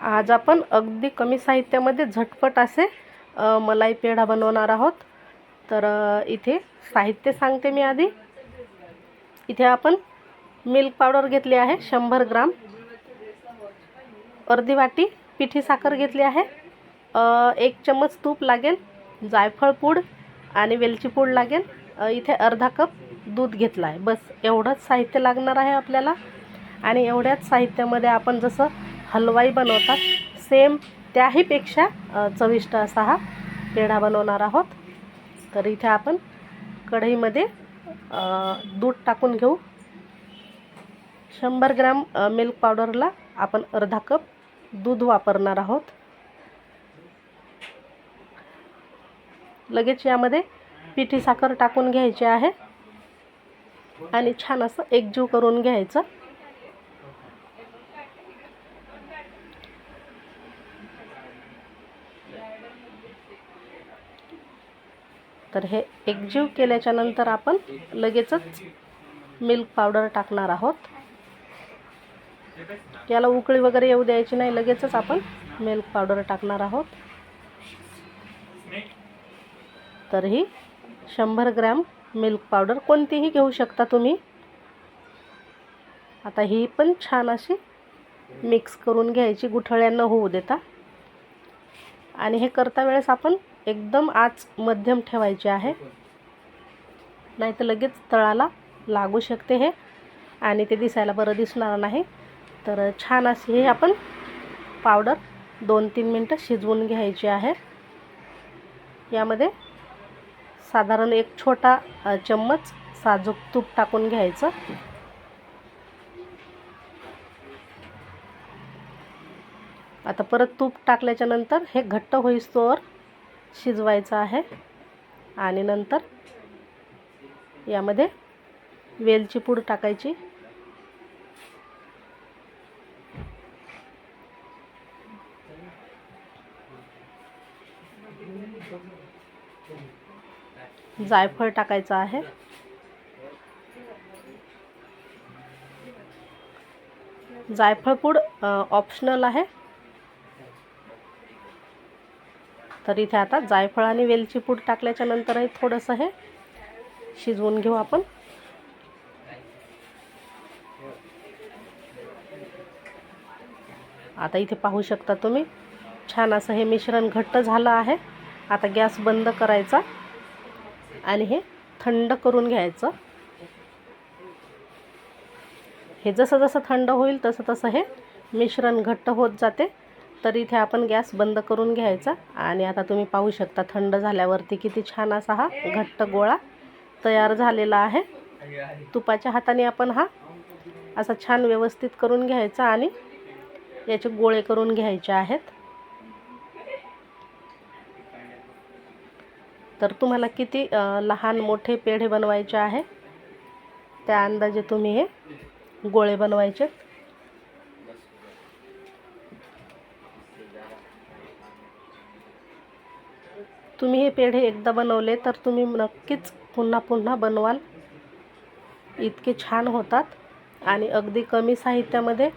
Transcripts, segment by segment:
आज आपण अगदी कमी साहित्यामध्ये झटपट असे मलाई पेढा बनवणार आहोत. तर इथे साहित्य सांगते मी आधी. इथे आपण मिल्क पावडर घेतली आहे शंभर ग्राम. अर्धी वाटी पिठी साखर घेतली आहे. एक चम्मच तूप लागेल जायफळ पूड आणि वेलची पूड लागेल. इथे अर्धा कप दूध घेतला आहे बस एवढंच साहित्य लागणार आहे आपल्याला. आणि एवढ्याच साहित्यामध्ये आपण जसं हलवाई बनवतात. सेम त्याहीपेक्षा चविष्ट असा हा पेढा बनवणार आहोत. तर इथे आपण कढईमध्ये दूध टाकून घेऊ. शंभर ग्रॅम मिल्क पावडरला आपण अर्धा कप दूध वापरणार आहोत. लगेच यामध्ये पिठी साखर टाकून घ्यायची आहे. आणि छान असं एकजीव करून घ्यायचं. तर हे एकजीव केल्याच्यानंतर आपण लगेचच मिल्क पावडर टाकणार आहोत. याला उकळी वगैरे येऊ द्यायची नाही लगेचच आपण मिल्क पावडर टाकणार आहोत. तर ही शंभर ग्रॅम मिल्क पावडर कोणतीही घेऊ शकता तुम्ही. आता ही पण छान अशी मिक्स करून घ्यायची गुठळ्या न होऊ देता. आणि हे करता वेळेस आपण एकदम आच मध्यम ठेवायची आहे. नाही तर लगेच तळाला लागू शकते हे. आणि ते दिसायला बरं दिसणार नाही. तर छान अशी हे आपण पावडर दोन तीन मिनटं शिजवून घ्यायची आहे. यामध्ये साधारण एक छोटा चम्मच साजूक तूप टाकून घ्यायचं. आता परत तूप टाकल्याच्यानंतर हे घट्ट होईस्तोवर शिजवायचं आहे. आणि नंतर यामध्ये वेलची पूड टाकायची. जायफळ टाकायचं आहे. जायफळ पूड ऑप्शनल आहे. तर इथे आता जायफळ आणि वेलची पूड टाकल्याच्या नंतरही थोडंसं हे शिजवून घेऊ आपण. आता इथे पाहू शकता तुम्ही छान असं हे मिश्रण घट्ट झालं आहे. आता गॅस बंद करायचा आणि हे थंड करून घ्यायचं. हे जसं जसं थंड होईल तसं तसं हे मिश्रण घट्ट होत जाते. तर इथे आपण गॅस बंद करून घ्यायचा आणि आता तुम्ही पाहू शकता थंड झाल्यावरती किती छान असा हा घट्ट गोळा तयार झालेला आहे. तुपाच्या हाताने आपण हा असा छान व्यवस्थित करून घ्यायचा आणि याचे गोळे करून घ्यायचे आहेत. तर तुम्हाला किती लहान मोठे पेढे बनवायचे आहे. त्या अंदाजे तुम्ही हे गोळे बनवायचे. तुम्ही हे पेढे एकदा बनवले तर तुम्ही नक्कीच पुन्हा पुन्हा बनवाल. इतके छान होतात आणि अगदी कमी साहित्यामध्ये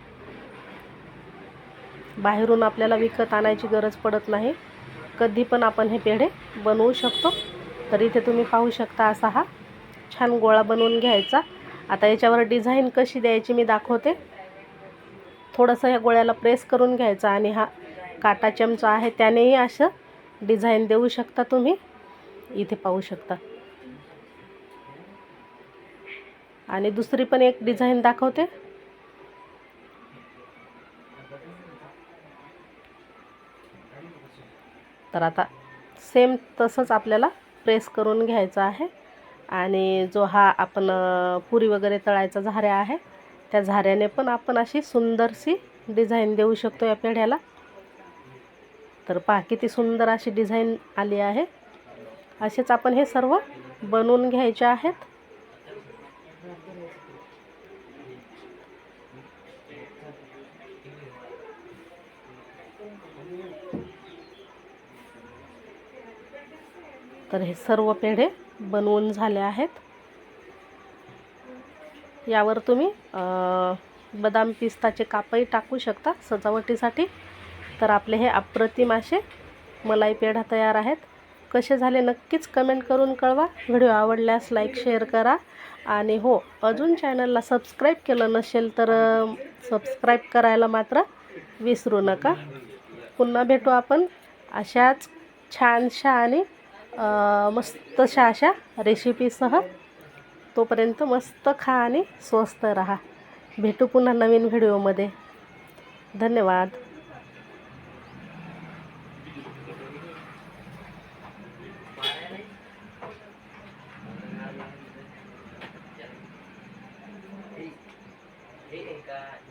बाहेरून आपल्याला विकत आणायची गरज पडत नाही. कधी पण आपण हे पेढे बनवू शकतो. तर इथे तुम्ही पाहू शकता असा हा छान गोळा बनवून घ्यायचा. आता याच्यावर डिझाईन कशी द्यायची मी दाखवते. थोडंसं या गोळ्याला प्रेस करून घ्यायचा आणि हा काटा चमचा आहे त्यानेही असं डिझाईन देऊ शकता तुम्ही? इथे पाहू शकता. आणि दुसरी पण एक डिझाईन दाखवते. तर आता सेम तसंच आपल्याला प्रेस करून घ्यायचं आहे. आणि जो हा आपण पुरी वगैरे तळायचा झाऱ्या आहे त्या झाऱ्याने पण आपण अशी सुंदरशी डिझाईन देऊ शकतो या पेढ्याला. तर पहा किती सुंदर अशी डिझाईन आली आहे. असेच आपण हे सर्व बनवून घ्यायचे आहेत. तर हे सर्व पेढे बनवून झाले आहेत. यावर तुम्ही बदाम पिस्ताचे कापही टाकू शकता. सजावटीसाठी तर आपले हे अप्रतिम असे मलाई पेढा तयार आहेत. कसे झाले नक्कीच कमेंट करून कळवा. व्हिडिओ आवडल्यास लाईक शेअर करा. आणि हो अजून चॅनलला सबस्क्राईब केलं नसेल तर सबस्क्राईब करायला मात्र विसरू नका. पुन्हा भेटू आपण अशाच छानशा आणि मस्तशा अशा रेसिपीसह तोपर्यंत मस्त खा आणि स्वस्त राहा. भेटू पुन्हा नवीन व्हिडिओमध्ये धन्यवाद. ได้